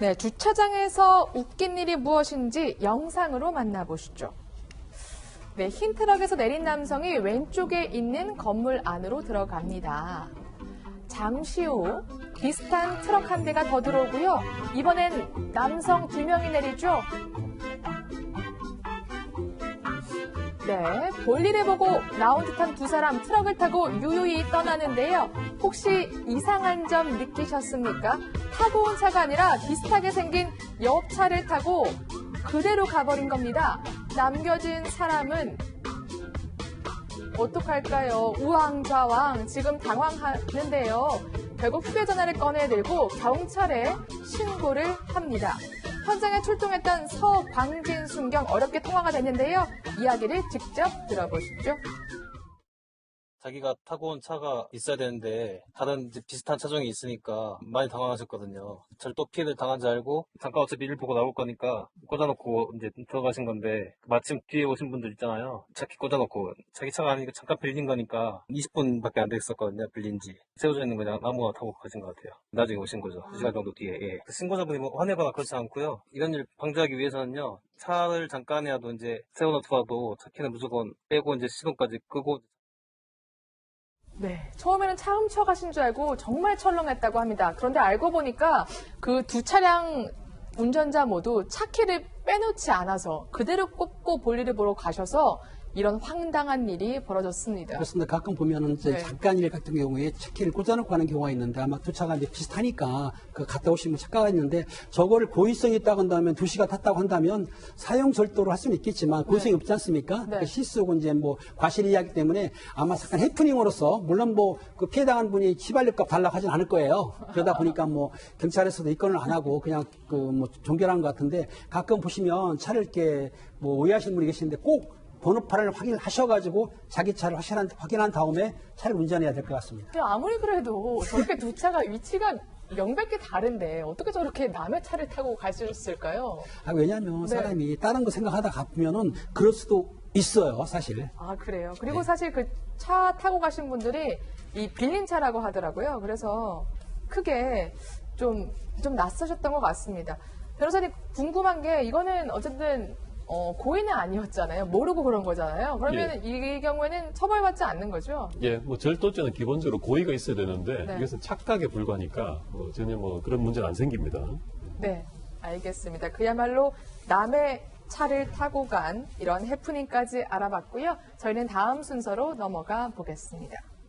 네, 주차장에서 웃긴 일이 무엇인지 영상으로 만나보시죠. 네, 흰 트럭에서 내린 남성이 왼쪽에 있는 건물 안으로 들어갑니다. 잠시 후 비슷한 트럭 한 대가 더 들어오고요. 이번엔 남성 두 명이 내리죠. 네, 볼일을 보고 나온 듯한 두 사람 트럭을 타고 유유히 떠나는데요. 혹시 이상한 점 느끼셨습니까? 타고 온 차가 아니라 비슷하게 생긴 옆 차를 타고 그대로 가버린 겁니다. 남겨진 사람은 어떡할까요? 우왕좌왕 지금 당황하는데요. 결국 휴대전화를 꺼내들고 경찰에 신고를 합니다. 현장에 출동했던 서광진 순경 어렵게 통화가 됐는데요. 이야기를 직접 들어보시죠. 자기가 타고 온 차가 있어야 되는데 다른 이제 비슷한 차종이 있으니까 많이 당황하셨거든요. 절도 피해를 당한 줄 알고 잠깐 어차피 일 보고 나올 거니까 꽂아놓고 이제 들어가신 건데 마침 뒤에 오신 분들 있잖아요. 차키 꽂아놓고 자기 차가 아니고 잠깐 빌린 거니까 20분밖에 안 됐었거든요. 빌린 지 세워져 있는 그냥 아무나 타고 가신 것 같아요. 나중에 오신 거죠. 2시간 정도 뒤에. 예. 그 신고자분이 뭐 화내거나 그렇지 않고요. 이런 일 방지하기 위해서는요. 차를 잠깐이라도 이제 세워놓더라도 차키는 무조건 빼고 이제 시동까지 끄고 네, 처음에는 차 훔쳐가신 줄 알고 정말 철렁했다고 합니다. 그런데 알고 보니까 그 두 차량 운전자 모두 차키를 빼놓지 않아서 그대로 꽂고 볼일을 보러 가셔서 이런 황당한 일이 벌어졌습니다. 그렇습니다. 가끔 보면은 이제 네. 잠깐 일 같은 경우에 차키를 꽂아놓고 가는 경우가 있는데 아마 두 차가 이제 비슷하니까 그 갔다 오시면 차가가 있는데 저거를 고의성이 있다고 한다면 두 시간 탔다고 한다면 사용 절도를 할 수는 있겠지만 고의성이 없지 않습니까? 네. 그 실수고 이제 뭐 과실 이야기 때문에 아마 약간 해프닝으로서 물론 뭐 그 피해당한 분이 치발력값 달라고 하진 않을 거예요. 그러다 보니까 뭐 경찰에서도 입건을 안 하고 그냥 그 뭐 종결한 것 같은데 가끔 보시면 차를 이렇게 뭐 오해하시는 분이 계시는데 꼭 번호판을 확인하셔가지고 자기 차를 확실한, 확인한 다음에 차를 운전해야 될 것 같습니다. 아무리 그래도 저렇게 두 차가 위치가 명백히 다른데 어떻게 저렇게 남의 차를 타고 가셨을까요? 아, 왜냐하면 네. 사람이 다른 거 생각하다 가면은 그럴 수도 있어요, 사실. 아, 그래요. 그리고 네. 사실 그 차 타고 가신 분들이 이 빌린 차라고 하더라고요. 그래서 크게 좀, 좀 낯서셨던 것 같습니다. 변호사님, 궁금한 게 이거는 어쨌든 어, 고의는 아니었잖아요. 모르고 그런 거잖아요. 그러면 이 경우에는 처벌받지 않는 거죠? 예, 뭐 절도죄는 기본적으로 고의가 있어야 되는데 네. 이것은 착각에 불과하니까 뭐 전혀 뭐 그런 문제는 안 생깁니다. 네, 알겠습니다. 그야말로 남의 차를 타고 간 이런 해프닝까지 알아봤고요. 저희는 다음 순서로 넘어가 보겠습니다.